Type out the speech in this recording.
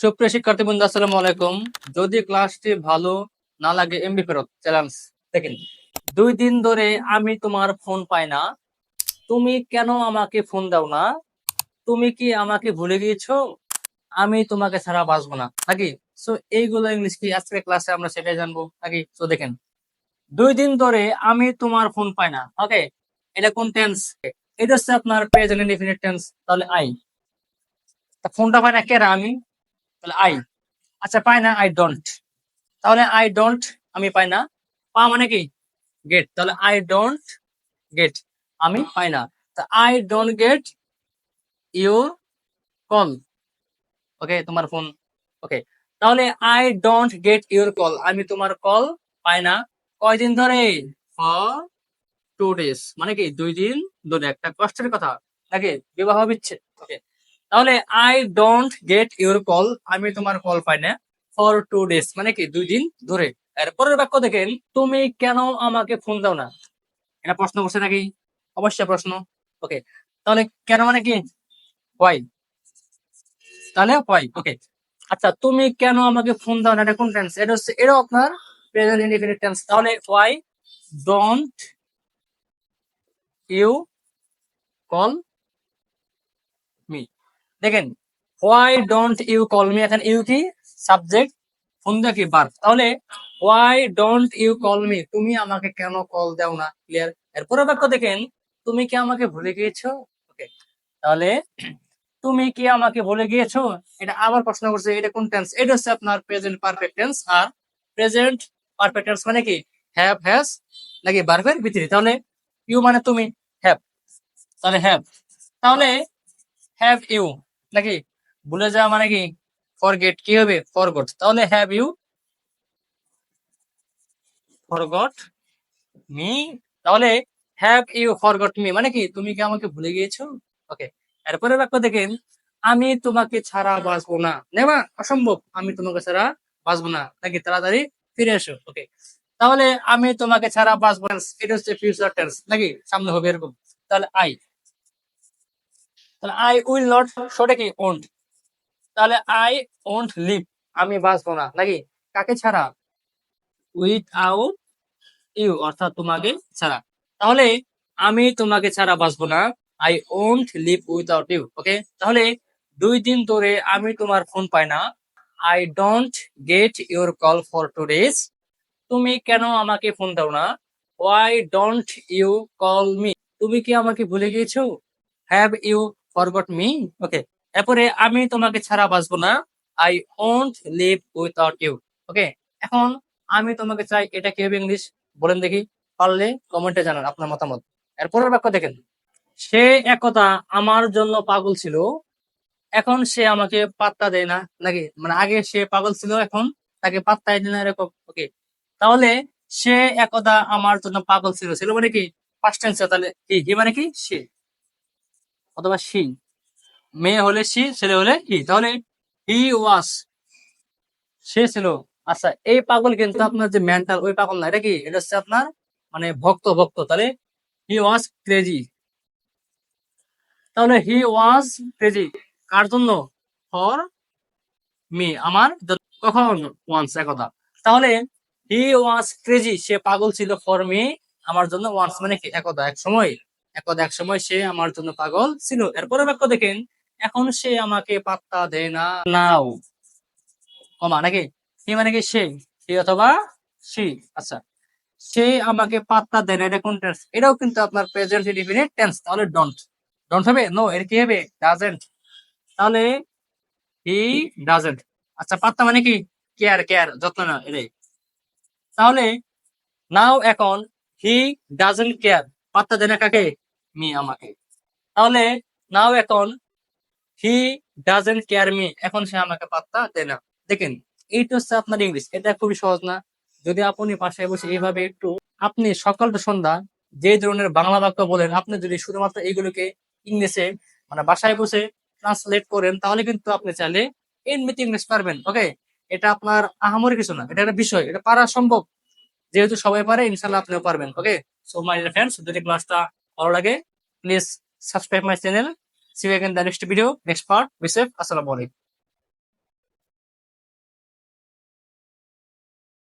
সুপ্রিয় শিক্ষার্থী বন্ধু, আসসালামু আলাইকুম। যদি ক্লাসটি ভালো না লাগে এমবি ফেরত চ্যালেঞ্জ দেখেন। দুই দিন ধরে আমি তোমার ফোন পাই না। তুমি কেন আমাকে ফোন দাও না? তুমি কি আমাকে ভুলে গিয়েছো? আমি তোমাকে ছাড়া বাঁচবো না, নাকি? সো এইগুলো ইংলিশ কি? আজকের ক্লাসে আমরা সেটাই জানব, নাকি? তো দেখেন। দুই দিন ধরে আমি তোমার ফোন পাই না ওকে এটা কোন টেন্স এটা হচ্ছে আপনার প্রেজেন্ট ইনডিফিনিট টেন্স তাহলে আই ফোনটা পাই না, কে আমি? তাহলে আই আচ্ছা পাই না আই ডোন্ট তাহলে আই ডোন্ট আমি পাই না। পা মানে কি? গেট তাহলে আই ডোন্ট গেট আমি পাই না। তা I don't get your call okay তোমার ফোন ওকে তাহলে I don't get your call আমি তোমার কল পাই না। কয়দিন ধরে? ফর টু ডেজ মানে কি? দুই দিন ধরে। একটা কষ্টের কথা, নাকি? বিবাহ বিচ্ছেদ। ওকে তাহলে I don't get your call আমি তোমার কল পাই না। ফর টু ডেজ মানে কি, দুই দিন ধরে। এর পরের বাক্য দেখেন, তুমি কেন আমাকে ফোন দাও না? এটা প্রশ্ন করছে নাকি? অবশ্যই প্রশ্ন। ওকে তাহলে কেন মানে কি? হোয়াই তাহলে হোয়াই ওকে আচ্ছা তুমি কেন আমাকে ফোন দাও না? এটা কোন টেন্স এটা হচ্ছে এটা আপনার প্রেজেন্ট ইনডিফিনিট টেন্স তাহলে হোয়াই ডোন্ট ইউ কল দেখেন why don't you call me এখন ইউ কি? সাবজেক্ট ফোন দেওয়া কি? বার তাহলে why don't you call me তুমি আমাকে কেন কল দাও না? ক্লিয়ার এরপরে বাক্য দেখেন, তুমি কি আমাকে ভুলে গিয়েছো? ওকে তাহলে, তুমি কি আমাকে ভুলে গিয়েছো? এটা আবার প্রশ্ন করছে, এটা কোন টেন্স এটা হচ্ছে আপনার প্রেজেন্ট পারফেক্ট টেন্স আর প্রেজেন্ট পারফেক্ট টেন্স মানে কি? হ্যাভ হ্যাজ নাকি বারফের ভিতরে? তাহলে ইউ মানে তুমি হ্যাভ তাহলে হ্যাভ তাহলে হ্যাভ ইউ নাকি? ভুলে যাওয়া মানে কি? ফরগেট কি হবে? ফরগট তাহলে হ্যাভ ইউ ফরগট মি তাহলে হ্যাভ ইউ ফরগট মি মানে কি? তুমি কি আমাকে ভুলে গিয়েছো? ওকে এরপরে বাক্য দেখেন, আমি তোমাকে ছাড়া বাঁচবো না। নেবা অসম্ভব। আমি তোমাকে ছাড়া বাঁচবো না। নাকি তাড়াতাড়ি ফিরে এসো। ওকে তাহলে আমি তোমাকে ছাড়া বাঁচবো এটা হচ্ছে ফিউচার টেন্স নাকি? সামনে হবে এরকম। তাহলে আই তাহলে আই উইল নট শোটা কি? ওন্ট তাহলে আই ওন্ট লিভ আমি বাঁচবো না। নাকি? কাকে ছাড়া? উইথ আউট ইউ অর্থাৎ তোমাকে ছাড়া। তাহলে আমি তোমাকে ছাড়া বাঁচবো না। I won't live without you okay তাহলে দুই দিন ধরে আমি তোমার ফোন পাই না। I don't get your call for two days তুমি কেন আমাকে ফোন দাও না? Why don't you call me তুমি কি আমাকে ভুলে গিয়েছো? Have you forgot me okay এরপরে আমি তোমাকে ছাড়া বাঁচবো না। I won't live without you okay এখন আমি তোমাকে চাই এটা কি হবে ইংলিশ? বলেন দেখি। পারলে কমেন্টে জানান আপনার মতামত। এরপরের বাক্য দেখেন। সে একতা আমার জন্য পাগল ছিল। এখন সে আমাকে পাত্তা দেয় না। নাকি? মানে আগে সে পাগল ছিল, এখন তাকে পাত্তাই দেয় না এরকম। ওকে তাহলে সে একদা আমার জন্য পাগল ছিল। ছিল মানে কি? ফার্স্ট টেন্স তাহলে কি মানে কি? সে। অথবা সি মেয়ে হলে সি ছেলে হলে হি তাহলে হি ওয়াস। সে ছিল। আচ্ছা এই পাগল কিন্তু আপনার যে মেন্টাল ওই পাগল না। এটা কি? এটা হচ্ছে আপনার মানে ভক্ত ভক্ত। তাহলে হি ওয়াজ ক্রেজি। তাহলে হি ওয়াজ ক্রেজি। কার জন্য? For me. আমার। কখন? ওয়ান্স একদা তাহলে হি ওয়াজ ক্রেজি। সে পাগল ছিল ফর মি। আমার জন্য ওয়ান্স মানে কি? একদা এক সময়। একদা এক সময় সে আমার জন্য পাগল ছিল। এরপরে বাক্য দেখেন, এখন সে আমাকে পাত্তা দেয় না। নাও। কমা নাকি হি মানে কি সে? সে অথবা সি? আচ্ছা। সে আমাকে পাত্তা দেয় না, এটা কোন টেন্স এটাও কিন্তু আপনার প্রেজেন্ট ইনডিফিনিট টেন্স তাহলে ডোন্ট ডোন্ট হবে? নো এর কি হবে? ডাজেন্ট তাহলে হি ডাজেন্ট আচ্ছা পাত্তা মানে কি? কেয়ার কেয়ার যত্ন না এটাই। তাহলে নাও এখন হি ডাজেন্ট কেয়ার পাত্তা দেয় না কাকে? মি আমাকে। তাহলে নাও এখন হি ডাজেন্ট কেয়ার মি এখন সে আমাকে পাত্তা দেয় না। দেখেন এইটা হচ্ছে আপনার ইংলিশ এটা খুবই সহজ না। যদি আপনি পাশে বসে এইভাবে একটু, আপনি সকাল তো সন্ধ্যা, যে ধরনের বাংলা বাক্য বলেন, আপনি যদি শুধুমাত্র এইগুলোকে ইংলিশে মানে বাসায় বসে ট্রান্সলেট করেন, তাহলে কিন্তু আপনি চাইলে এমনিতে ইংলিশ পারবেন ওকে এটা আপনার আহামরি কিছু না, এটা একটা বিষয়, এটা পারা সম্ভব। যেহেতু সবাই পারে ইনশাল্লাহ আপনিও পারবেন ওকে সো মাই ফ্রেন্ডস যদি ক্লাসটা ভালো লাগে please subscribe my channel see you again the next video next part be safe আসসালামু আলাইকুম